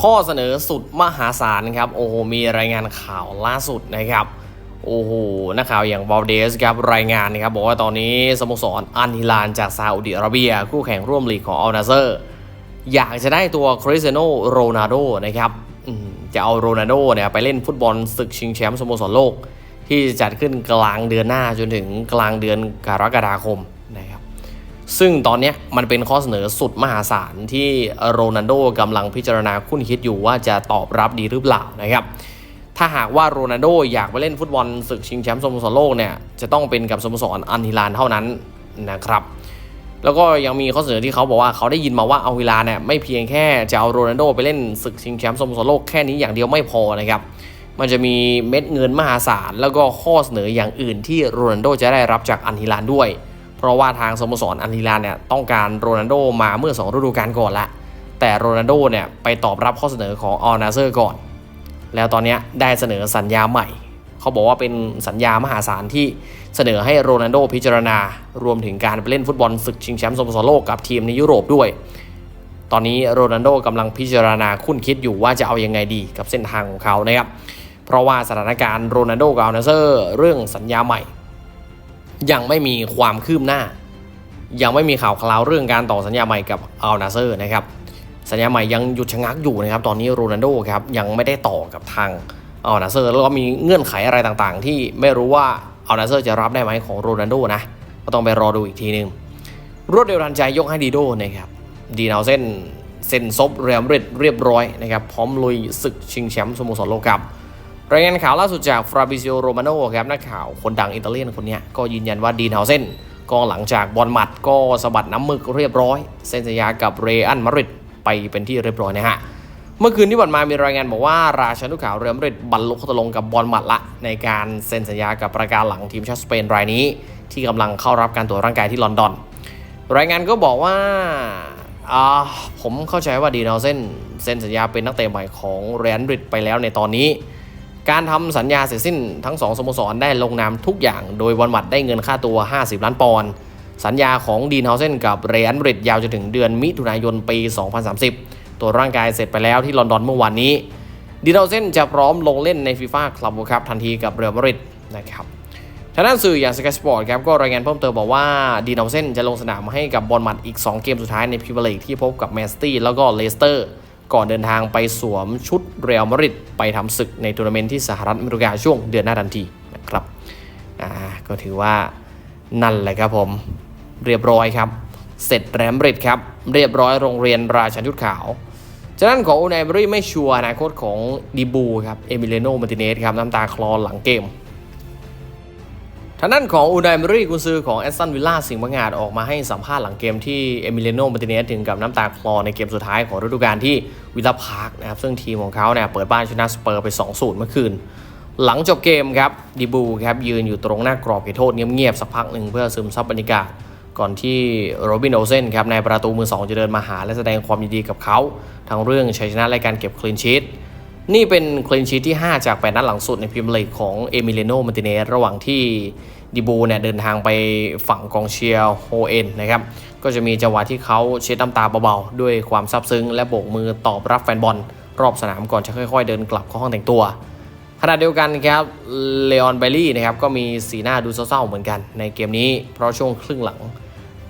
ข้อเสนอสุดมหาศาลครับโอ้โหมีรายงานข่าวล่าสุดนะครับโอ้โหนักข่าวอย่างบอลเดสครับรายงานนะครับบอกว่าตอนนี้สโมสรอันฮิลานจากซาอุดิอาระเบีย คู่แข่งร่วมลีกของอัลนาเซอร์ อยากจะได้ตัวคริสเตียโนโรนัลโดนะครับจะเอาโรนัลโดเนี่ยไปเล่นฟุตบอลศึกชิงแชมป์สโมสรโลก ที่จะจัดขึ้นกลางเดือนหน้าจนถึงกลางเดือนกรกฎาคมนะครับ ซึ่งตอนนี้มันเป็นข้อเสนอสุดมหาศาลที่โรนัลโดกำลังพิจารณาคุ้นคิดอยู่ว่าจะตอบรับดีหรือเปล่านะครับ ถ้าหากว่าโรนัลโดอยากไปเล่นฟุตบอลศึกชิงแชมป์สโมสรโลกเนี่ยจะต้องเป็นกับสโมสรอันฮิลานเท่านั้นนะครับ แล้วก็ยังมีข้อเสนอที่เขาบอกว่าเขาได้ยินมาว่าอัลฮิลานเนี่ยไม่เพียงแค่จะเอาโรนัลโดไปเล่นศึกชิงแชมป์สโมสรโลกแค่นี้อย่างเดียวไม่พอนะครับมันจะมีเม็ดเงินมหาศาลแล้วก็ข้อเสนออย่างอื่นที่โรนัลโดจะได้รับจากอันฮิลานด้วย เพราะว่าทางสโมสรอันฮิลาเนี่ยต้องการโรนัลโดมาเมื่อ 2 ฤดูกาลก่อนละ แต่โรนัลโดเนี่ยไปตอบรับข้อเสนอของอัลนาเซอร์ก่อน แล้วตอนนี้ได้เสนอสัญญาใหม่ เขาบอกว่าเป็นสัญญามหาศาลที่เสนอให้โรนัลโดพิจารณา รวมถึงการไปเล่นฟุตบอลศึกชิงแชมป์สโมสรโลกกับทีมในยุโรปด้วย ตอนนี้โรนัลโดกำลังพิจารณาคุ้นคิดอยู่ว่าจะเอายังไงดีกับเส้นทางของเขานะครับ เพราะว่าสถานการณ์โรนัลโดกับอัลนาเซอร์เรื่องสัญญาใหม่ ยังไม่มีความคืบหน้า ยังไม่มีข่าวคราวเรื่องการต่อสัญญาใหม่กับอัลนาเซอร์นะครับสัญญาใหม่ยังหยุดชะงักอยู่นะครับ ตอนนี้โรนัลโดครับยังไม่ได้ต่อกับทางอัลนาเซอร์แล้วก็มีเงื่อนไขอะไรต่างๆ ที่ไม่รู้ว่าอัลนาเซอร์จะรับได้ไหมของโรนัลโดนะก็ต้องไปรอดูอีกทีนึงรวดเร็วทันใจยกให้ดีโดนะครับดีนาวเส้นเซ็นซบเรียมเร็ดเรียบร้อยนะครับพร้อมลุยศึกชิงแชมป์สโมสรโลกครับ รายงานข่าวล่าสุดจากฟราบิซิโอโรมาโนครับนักข่าวคนดังอิตาเลียนคนนี้ก็ยืนยันว่าดีนเฮาเส้นกองหลังจากบอลหมัดก็สะบัดน้ำมึกเรียบร้อย เซ็นสัญญากับเรอัลมาริดไปเป็นที่เรียบร้อยนะฮะ เมื่อคืนที่ผ่านมามีรายงานบอกว่าราชันทุกข่าวเรอัลมาริดบรรลุข้อตกลงกับบอลหมัดละ ในการเซ็นสัญญากับประการหลังทีมชาติสเปนรายนี้ ที่กำลังเข้ารับการตรวจร่างกายที่ลอนดอน รายงานก็บอกว่าผมเข้าใจว่าดีนเฮาเซนเซ็นสัญญาเป็นนักเตะใหม่ของเรอัลมาริดไปแล้วในตอนนี้ การทำสัญญาเสร็จสิ้นทั้ง 2สโมสรได้ลงนามทุกอย่าง โดยวันมัดได้เงินค่าตัว 50 ล้านปอนด์สัญญาของดีนเฮาเซนกับเรอัลมาดริดยาวจนถึงเดือนมิถุนายนปี 2030 ตัวร่างกายเสร็จไปแล้วที่ลอนดอนเมื่อวานนี้ดีนเฮาเซนจะพร้อมลงเล่นในฟีฟ่าคลับเวิลด์คัพทันทีกับเรอัลมาดริดนะครับทางด้านสื่ออย่างสกายสปอร์ตครับก็รายงานเพิ่มเติมบอกว่าดีนเอาเซนจะลงสนามให้กับบอลมัดอีก 2 เกมสุดท้ายในพรีเมียร์ลีกที่พบกับแมนซิตี้แล้วก็เลสเตอร์ ก่อนเดินทางไปสวมชุดเรอัลมาดริดไปทำศึกในทัวร์นาเมนต์ที่สหรัฐอเมริกาช่วงเดือนหน้าทันทีนะครับอ่าก็ถือว่านั่นแหละครับผมเรียบร้อยครับ เสร็จแรมริดครับเรียบร้อยโรงเรียนราชันยุทธขาวจากนั้นของอูนายบรีไม่ชัวร์อนาคตของดีบูครับเอมิเลโนมาติเนสครับน้ำตาคลอหลังเกม ทางด้านของอูนายมอรี่กุนซือของแอสตันวิลล่าสิงห์บังอาจออกมาให้สัมภาษณ์หลังเกมที่เอมิเลโนมาติเนสถึงกับน้ำตาคลอในเกมสุดท้ายของฤดูกาลที่วิลล่าพาร์คนะครับซึ่งทีมของเขาเนี่ยเปิดบ้านชนะสเปอร์ไป 2-0 เมื่อคืน หลังจบเกมครับดีบูครับยืนอยู่ตรงหน้ากรอบเขตโทษเงียบๆสักพักหนึ่งเพื่อซึมซับบรรยากาศก่อนที่โรบินโอเซนครับในประตูมือสองจะเดินมาหาและแสดงความยินดีกับเขาทั้งเรื่องชัยชนะและการเก็บคลีนชีต นี่เป็นคลีนชีตที่ 5 จาก8นัดหลังสุดในพรีเมียร์ลีกของเอมิเลโนมาติเนสระหว่างที่ดิบูเนี่ยเดินทางไปฝั่งกองเชียร์โฮเอ็นนะครับ ก็จะมีจังหวะที่เขาเช็ดน้ำตาเบาๆ ด้วยความซาบซึ้ง และโบกมือตอบรับแฟนบอล รอบสนามก่อนจะค่อยๆ เดินกลับเข้าห้องแต่งตัว ขณะเดียวกันครับเลออนเบลลี่นะครับก็มีสีหน้าดูเศร้าๆเหมือนกันในเกมนี้ เพราะช่วงครึ่งหลัง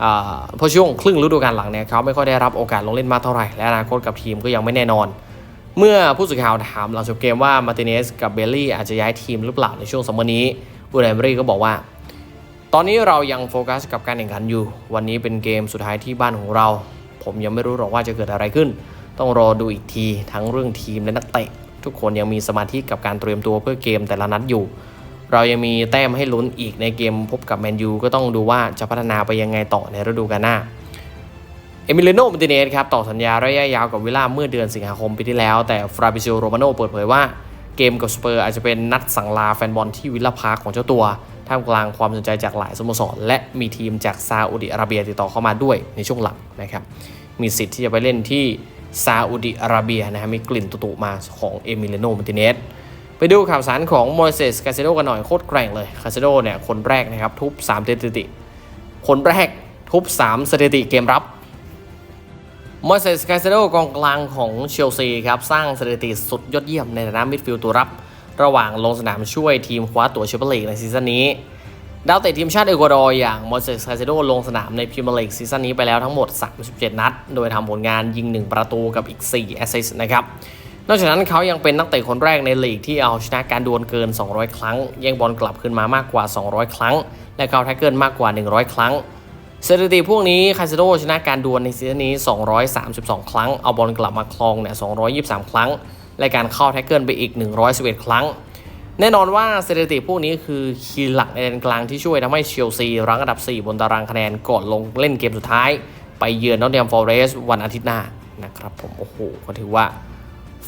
อ่าเพราะช่วงครึ่งฤดูกาลหลังเนี่ยเขาไม่ค่อยได้รับโอกาสลงเล่นมากเท่าไหร่และอนาคตกับทีมก็ยังไม่แน่นอน เมื่อผู้สื่อข่าวถามหลังจบเกมว่ามาร์ติเนสกับเบลลี่อาจจะย้ายทีมหรือเปล่าในช่วงซัมเมอร์นี้อูนายเบรี่ก็บอกว่า ตอนนี้เรายังโฟกัสกับการแข่งขันอยู่ วันนี้เป็นเกมสุดท้ายที่บ้านของเรา ผมยังไม่รู้หรอกว่าจะเกิดอะไรขึ้น ต้องรอดูอีกทีทั้งเรื่องทีมและนักเตะทุกคนยังมีสมาธิกับการเตรียมตัวเพื่อเกมแต่ละนัดอยู่ เรายังมีแต้มให้ลุ้นอีกในเกมพบกับแมนยูก็ต้องดูว่าจะพัฒนาไปยังไงต่อในฤดูกาลหน้า เอมิเลโนมาติเนสครับต่อสัญญาระยะยาวกับวิลล่าเมื่อเดือนสิงหาคมปีที่แล้ว แต่ฟราบิซิโอโรมาโนเปิดเผยว่าเกมกับสเปอร์อาจจะเป็นนัดสั่งลาแฟนบอลที่วิลล่าพาร์คของเจ้าตัว ท่ามกลางความสนใจจากหลายสโมสร และมีทีมจากซาอุดิอาระเบียติดต่อเข้ามาด้วยในช่วงหลังนะครับมีสิทธิ์ที่จะไปเล่นที่ซาอุดิอาระเบียนะฮะมีกลิ่นตุๆมาของเอมิเลโนมาติเนสไปดูข่าวสารของโมเสสคาเซโดกันหน่อยโคตรแกร่งเลยคาเซโดเนี่ยคนแรกนะครับทุบ3สถิติ คนแรกทุบ 3 สถิติเกมรับ มอยเซสไคเซโดกองกลางของเชลซีครับ สร้างสถิติสุดยอดเยี่ยมในฐานะมิดฟิลด์ตัวรับ ระหว่างลงสนามช่วยทีมคว้าตั๋วแชมเปี้ยนลีกในซีซั่นนี้ ดาวเตะทีมชาติเอกวาดอร์อย่างมอยเซสไคเซโดลงสนามในพรีเมียร์ลีกซีซั่นนี้ไปแล้วทั้งหมด 37 นัด โดยทำผลงานยิง 1 ประตูกับอีก 4 แอสซิสต์นะครับนอกจากนั้นเขายังเป็นนักเตะคนแรกในลีกที่เอาชนะการดวลเกิน 200 ครั้ง แย่งบอลกลับขึ้นมามากกว่า 200 ครั้ง และเข้าแท็กเกิลมากกว่า 100 ครั้ง สถิติพวกนี้คาเซโดชนะการดวลในซีซั่นนี้ 232 ครั้ง เอาบอลกลับมาครองเนี่ย 223 ครั้ง และการเข้าแท็กเกิลไปอีก 111 ครั้ง แน่นอนว่าสถิติพวกนี้คือคีย์หลักในแดนกลางที่ช่วยทำให้เชลซีรั้งอันดับ 4 บนตารางคะแนนก่อนลงเล่นเกมสุดท้าย ไปเยือนนอตเทียมฟอร์เรส์วันอาทิตย์หน้านะครับผมโอ้โหก็ถือว่า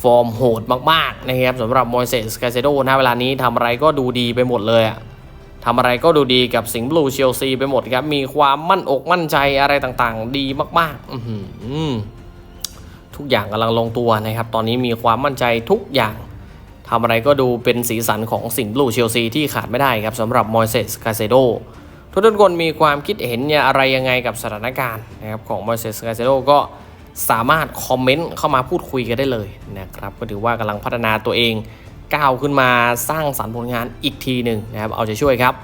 ฟอร์มโหดมากๆนะครับสำหรับมอยเซสกาเซโดนะเวลานี้ทำอะไรก็ดูดีไปหมดเลยอะ ทำอะไรก็ดูดีกับสิงห์บลูเชลซีไปหมดครับ มีความมั่นอกมั่นใจอะไรต่างๆ ดีมากๆอืทุกอย่างกำลังลงตัวนะครับ ตอนนี้มีความมั่นใจทุกอย่างทำอะไรก็ดูเป็นสีสันของสิงห์บลูเชลซีที่ขาดไม่ได้ครับสำหรับมอยเซสกาเซโดทุกๆคนมีความคิดเห็นอะไรยังไงกับสถานการณ์นะครับของมอยเซสกาเซโดก็สามารถคอมเมนต์เข้ามาพูดคุยกันได้เลยนะครับก็ถือว่ากำลังพัฒนาตัวเอง ก้าวขึ้นมาสร้างสรรค์ผลงานอีกทีหนึ่งนะครับเอาใจช่วยครับ